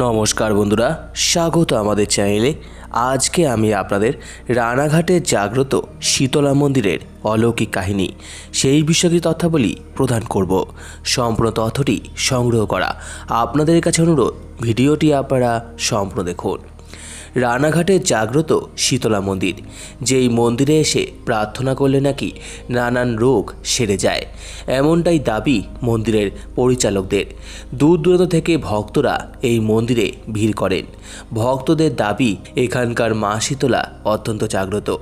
নমস্কার বন্ধুরা, স্বাগত আমাদের চ্যানেলে। আজকে আমি আপনাদের রানাঘাটের জাগ্রত শীতলা মন্দিরের অলৌকিক কাহিনী, সেই বিষয়ে তথ্যাবলী প্রদান করব। সম্পূর্ণ তথ্যটি সংগ্রহ করা। আপনাদের কাছে অনুরোধ, ভিডিওটি আপনারা সম্পূর্ণ দেখুন। রানাঘাটের জাগ্রত শীতলা মন্দির। যেই মন্দিরে এসে প্রার্থনা করলে নাকি নানান রোগ সেরে যায়। এমনটাই দাবি মন্দিরের পরিচালকদের। দূর দূরান্ত থেকে ভক্তরা এই মন্দিরে ভিড় করেন। ভক্তদের দাবি এখানকার মা শীতলা অত্যন্ত জাগ্রত।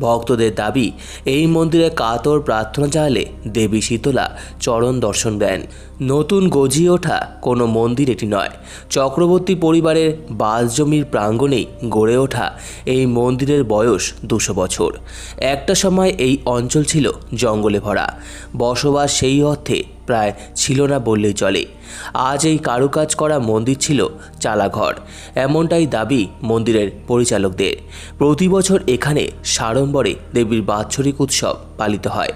ভক্তদের দাবি এই মন্দিরে কাতর প্রার্থনা চাইলে দেবী শীতলা চরণ দর্শন দেন। নতুন গজিয়ে ওঠা কোনো মন্দির এটি নয়। চক্রবর্তী পরিবারের বাস জমির প্রাঙ্গণেই গড়ে ওঠা এই মন্দিরের বয়স দুশো বছর। একটা সময় এই অঞ্চল ছিল জঙ্গলে ভরা। বসবাস সেই অর্থে প্রায় ছিল না বললেই চলে। আজ এই কারুকাজ করা মন্দির ছিল চালাঘর। এমনটাই দাবি মন্দিরের পরিচালকদের। প্রতি বছর এখানে সাড়ম্বরে দেবীর বাৎসরিক উৎসব পালিত হয়।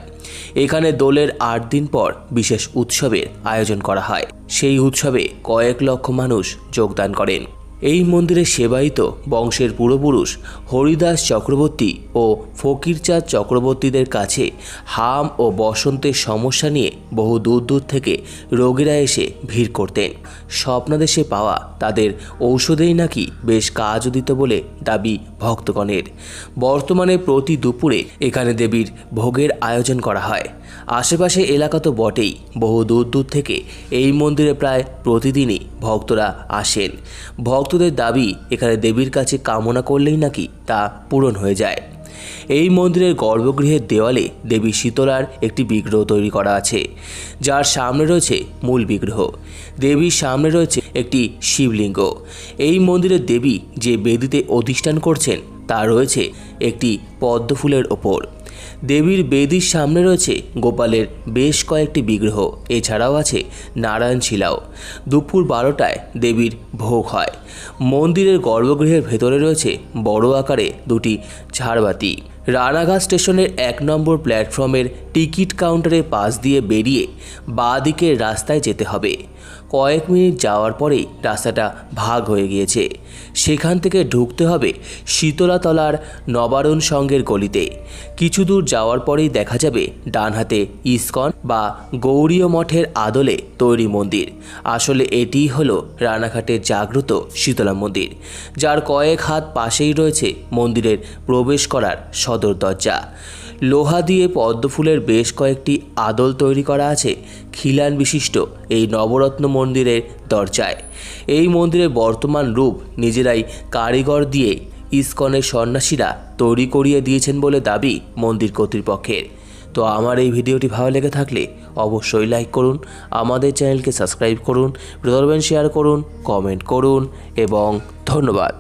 এখানে দোলের আট দিন পর বিশেষ উৎসবের আয়োজন করা হয়। সেই উৎসবে কয়েক লক্ষ মানুষ যোগদান করেন। এই মন্দিরে সেবায়িত বংশের পূর্বপুরুষ হরিদাস চক্রবর্তী ও ফকিরচাঁদ চক্রবর্তীদের কাছে হাম ও বসন্তের সমস্যা নিয়ে বহু দূর দূর থেকে রোগীরা এসে ভিড় করতেন। স্বপ্নাদেশে পাওয়া তাদের ঔষধেই নাকি বেশ কাজও দিত বলে দাবি ভক্তগণের। বর্তমানে প্রতি দুপুরে এখানে দেবীর ভোগের আয়োজন করা হয়। আশেপাশে এলাকা তো বটেই, বহু দূর দূর থেকে এই মন্দিরে প্রায় প্রতিদিনই ভক্তরা আসেন। ভক্তদের দাবি, এখানে দেবীর কাছে কামনা করলেই নাকি তা পূরণ হয়ে যায়। এই মন্দিরের গর্ভগৃহের দেওয়ালে দেবী শীতলার একটি বিগ্রহ তৈরি করা আছে, যার সামনে রয়েছে মূল বিগ্রহ। দেবীর সামনে রয়েছে একটি শিবলিঙ্গ। এই মন্দিরের দেবী যে বেদিতে অধিষ্ঠান করছেন, তা রয়েছে একটি পদ্মফুলের ওপর। দেবীর বেদির সামনে রয়েছে গোপালের বেশ কয়েকটি বিগ্রহ, এছাড়াও আছে নারায়ণ শিলাও। দুপুর বারোটায় দেবীর ভোগ হয়। মন্দিরের গর্ভগৃহের ভেতরে রয়েছে বড় আকারে দুটি ঝাড়বাতি। রানাঘাট স্টেশনের এক নম্বর প্ল্যাটফর্মের টিকিট কাউন্টারের পাশ দিয়ে বেরিয়ে বাঁ দিকের রাস্তায় যেতে হবে। কয়েক মিনিট যাওয়ার পরেই রাস্তাটা ভাগ হয়ে গিয়েছে। সেখান থেকে ঢুকতে হবে শীতলাতলার নবারণ সঙ্গের গলিতে। কিছু দূর যাওয়ার পরেই দেখা যাবে ডান হাতে ইস্কন বা গৌরীয় মঠের আদলে তৈরি মন্দির। আসলে এটিই হলো রানাঘাটের জাগ্রত শীতলা মন্দির, যার কয়েক হাত পাশেই রয়েছে মন্দিরের প্রবেশ করার সদর দরজা। লোহা দিয়ে পদ্মফুলের বেশ কয়েকটি আদল তৈরি করা আছে খিলান বিশিষ্ট এই নবরত্ন মন্দিরের দরজায়। এই মন্দিরের বর্তমান রূপ নিজেরাই কারিগর দিয়ে ইস্কনের সন্ন্যাসীরা তৈরি করিয়ে দিয়েছেন বলে দাবি মন্দির কর্তৃপক্ষের। তো আমার এই ভিডিওটি ভালো লেগে থাকলে অবশ্যই লাইক করুন, আমাদের চ্যানেলকে সাবস্ক্রাইব করুন প্রদর্বেন শেয়ার করুন, কমেন্ট করুন এবং ধন্যবাদ।